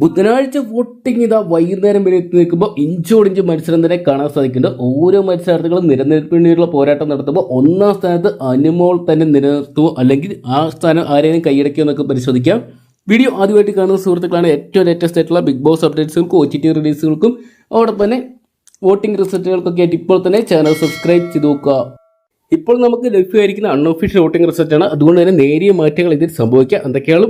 ബുധനാഴ്ച വോട്ടിംഗ് ഇതാ വൈകുന്നേരം വരെ എത്തി നിൽക്കുമ്പോൾ ഇഞ്ചോടിഞ്ച് മത്സരം തന്നെ കാണാൻ സാധിക്കുന്നുണ്ട്. ഓരോ മത്സരാർത്ഥികളും നിലനിൽപ്പിനുള്ള പോരാട്ടം നടത്തുമ്പോൾ ഒന്നാം സ്ഥാനത്ത് അനുമോൾ തന്നെ നിലനിർത്തുമോ അല്ലെങ്കിൽ ആ സ്ഥാനം ആരെയും കൈയടക്കുമോ എന്നൊക്കെ പരിശോധിക്കാം. വീഡിയോ ആദ്യമായിട്ട് കാണുന്ന സുഹൃത്തുക്കളാണ് ഏറ്റവും ലേറ്റസ്റ്റ് ആയിട്ടുള്ള ബിഗ് ബോസ് അപ്ഡേറ്റ്സുകൾക്കും ഒ ടി ടി റിലീസുകൾക്കും അതോടൊപ്പം തന്നെ വോട്ടിംഗ് റിസൾട്ടുകൾക്കൊക്കെ ആയിട്ട് ഇപ്പോൾ തന്നെ ചാനൽ സബ്സ്ക്രൈബ് ചെയ്ത് നോക്കുക. ഇപ്പോൾ നമുക്ക് ലഭ്യമായിരിക്കുന്ന അൺഒഫീഷ്യൽ വോട്ടിംഗ് റിസൾട്ടാണ് അതുകൊണ്ട് തന്നെ നേരിയ മാറ്റങ്ങൾ ഇതിൽ സംഭവിക്കുക എന്തൊക്കെയാണ്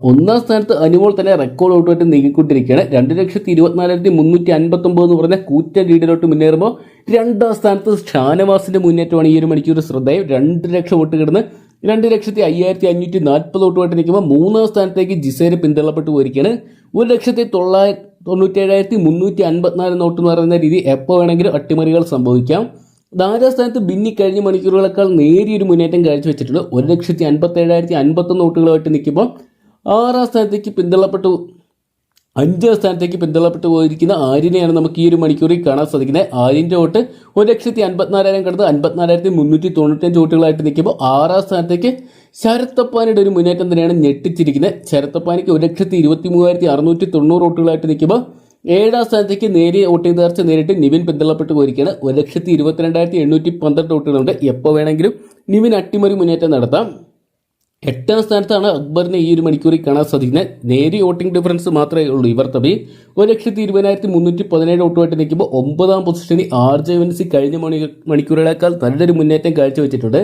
ഒന്നാം സ്ഥാനത്ത് അനുമോൾ തന്നെ റെക്കോർഡ് ഔട്ടുമായിട്ട് നീങ്ങിക്കൊണ്ടിരിക്കുകയാണ്. രണ്ട് ലക്ഷത്തി ഇരുപത്തിനാലായിരത്തി മുന്നൂറ്റി അൻപത്തി ഒമ്പത് എന്ന് പറഞ്ഞ കൂറ്റ ലീഡിലോട്ട് മുന്നേറുമ്പോൾ രണ്ടാം സ്ഥാനത്ത് ഷാനവാസിന്റെ മുന്നേറ്റമാണ് ഈ ഒരു മണിക്കൂർ ശ്രദ്ധേയം. രണ്ട് ലക്ഷം വോട്ട് കിടന്ന് രണ്ട് ലക്ഷത്തി അയ്യായിരത്തി അഞ്ഞൂറ്റി നാൽപ്പത് വോട്ടുമായിട്ട് നിൽക്കുമ്പോൾ മൂന്നാം സ്ഥാനത്തേക്ക് ജിസേര് പിന്തള്ളപ്പെട്ടു പോയിരിക്കുകയാണ്. ഒരു ലക്ഷത്തി തൊള്ളായിരത്തി തൊണ്ണൂറ്റേഴായിരത്തി മുന്നൂറ്റി അൻപത്തിനാല് നോട്ട് എന്ന് പറയുന്ന രീതി എപ്പോൾ വേണമെങ്കിലും അട്ടിമറികൾ സംഭവിക്കാം. നാലാം സ്ഥാനത്ത് ബിന്നി കഴിഞ്ഞ മണിക്കൂറുകളേക്കാൾ നേരിയൊരു മുന്നേറ്റം കാഴ്ചവെച്ചിട്ടുണ്ട്. ഒരു ലക്ഷത്തി അൻപത്തി ഏഴായിരത്തി അൻപത്തൊന്ന് നോട്ടുകളുമായിട്ട് നിൽക്കുമ്പോൾ ആറാം സ്ഥാനത്തേക്ക് പിന്തള്ളപ്പെട്ടു. അഞ്ചാം സ്ഥാനത്തേക്ക് പിന്തള്ളപ്പെട്ടു പോയിരിക്കുന്ന ആര്യനെയാണ് നമുക്ക് ഈ ഒരു മണിക്കൂറിൽ കാണാൻ സാധിക്കുന്നത്. ആര്യന്റെ വോട്ട് ഒരു ലക്ഷത്തി അൻപത്തിനാലായിരം കടന്ന് അൻപത്തിനാലായിരത്തി മുന്നൂറ്റി തൊണ്ണൂറ്റഞ്ച് വോട്ടുകളായിട്ട് നിൽക്കുമ്പോൾ ആറാം സ്ഥാനത്തേക്ക് ശരത്തപ്പാനിയുടെ ഒരു മുന്നേറ്റം തന്നെയാണ് ഞെട്ടിച്ചിരിക്കുന്നത്. ശരത്തപ്പാനിക്ക് ഒരു ലക്ഷത്തി ഇരുപത്തി മൂവായിരത്തി അറുന്നൂറ്റി തൊണ്ണൂറ് വോട്ടുകളായിട്ട് നിൽക്കുമ്പോൾ ഏഴാം സ്ഥാനത്തേക്ക് നേരിയ വോട്ടിംഗ് തകർച്ച നേരിട്ട് നിവിൻ പിന്തള്ളപ്പെട്ടു പോയിരിക്കുകയാണ്. ഒരു ലക്ഷത്തി ഇരുപത്തിരണ്ടായിരത്തി എണ്ണൂറ്റി പന്ത്രണ്ട് വോട്ടുകളുണ്ട്. എപ്പോൾ വേണമെങ്കിലും നിവിൻ അട്ടിമറി മുന്നേറ്റം നടത്താം. എട്ടാം സ്ഥാനത്താണ് അക്ബറിനെ ഈ ഒരു മണിക്കൂറിൽ കാണാൻ സാധിക്കുന്നത്. നേരിയ വോട്ടിംഗ് ഡിഫറൻസ് മാത്രമേ ഉള്ളൂ ഇവർ തമ്മിൽ. ഒരു ലക്ഷത്തി ഇരുപതിനായിരത്തി മുന്നൂറ്റി പതിനേഴ് വോട്ടുമായിട്ട് നിൽക്കുമ്പോൾ ഒമ്പതാം പൊസിഷനിൽ ആർ ജെ വൻസി കഴിഞ്ഞ മണി മണിക്കൂറുകളേക്കാൾ നല്ലൊരു മുന്നേറ്റം കാഴ്ചവെച്ചിട്ടുണ്ട്.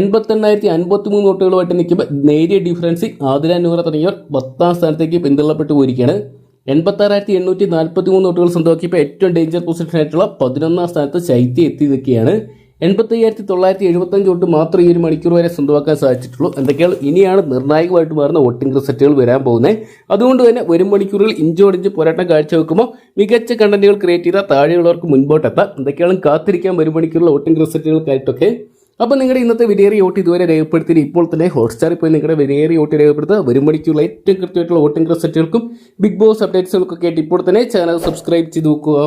എൺപത്തെണ്ണായിരത്തി അൻപത്തി മൂന്ന് വോട്ടുകളുമായിട്ട് നിൽക്കുമ്പോൾ നേരിയ ഡിഫറൻസിൽ ആതിര നൂറ തുടങ്ങിയവർ പത്താം സ്ഥാനത്തേക്ക് പിന്തള്ളപ്പെട്ടു പോയിരിക്കുകയാണ്. എൺപത്താറായിരത്തി എണ്ണൂറ്റി നാൽപ്പത്തി മൂന്ന് വോട്ടുകൾ സ്വന്തമാക്കിയപ്പോൾ ഏറ്റവും ഡേഞ്ചർ പൊസിഷനായിട്ടുള്ള പതിനൊന്നാം സ്ഥാനത്ത് ശൈത്യ എത്തി നിൽക്കുകയാണ്. എൺപത്തി അയ്യായിരത്തി തൊള്ളായിരത്തി എഴുപത്തഞ്ച് വോട്ട് മാത്രമേ ഈ ഒരു മണിക്കൂർ വരെ സ്വന്തമാക്കാൻ സാധിച്ചിട്ടുള്ളൂ. എന്തൊക്കെയാണ്? ഇനിയാണ് നിർണായകമായിട്ട് മാറുന്ന വോട്ടിംഗ് റിസൾട്ടുകൾ വരാൻ പോകുന്നത്. അതുകൊണ്ട് തന്നെ വരും മണിക്കൂറുകൾ ഇഞ്ചോടിഞ്ച് പോരാട്ടം കാഴ്ചവെക്കുമ്പോൾ മികച്ച കണ്ടന്റുകൾ ക്രിയേറ്റ് ചെയ്താൽ താഴെയുള്ളവർക്ക് മുൻപോട്ടെത്താം. എന്തൊക്കെയാണ്? കാത്തിരിക്കാൻ വരും മണിക്കൂറുള്ള വോട്ടിംഗ് റിസൾട്ടുകൾക്കായിട്ടൊക്കെ. അപ്പോൾ നിങ്ങളുടെ ഇന്നത്തെ വിലയേറിയ വോട്ട് ഇതുവരെ രേഖപ്പെടുത്തി ഇപ്പോൾ തന്നെ ഹോട്ട്സ്റ്റാറിൽ പോയി നിങ്ങളുടെ വിലയേറിയ വോട്ട് രേഖപ്പെടുത്തുക. വരും മണിക്കൂറുള്ള ഏറ്റവും കൃത്യമായിട്ടുള്ള വോട്ടിംഗ് റിസൾട്ടുകൾക്കും ബിഗ് ബോസ് അപ്ഡേറ്റ്സുകൾക്കൊക്കെ ആയിട്ട് ഇപ്പോൾ തന്നെ ചാനൽ സബ്സ്ക്രൈബ് ചെയ്ത് നോക്കുക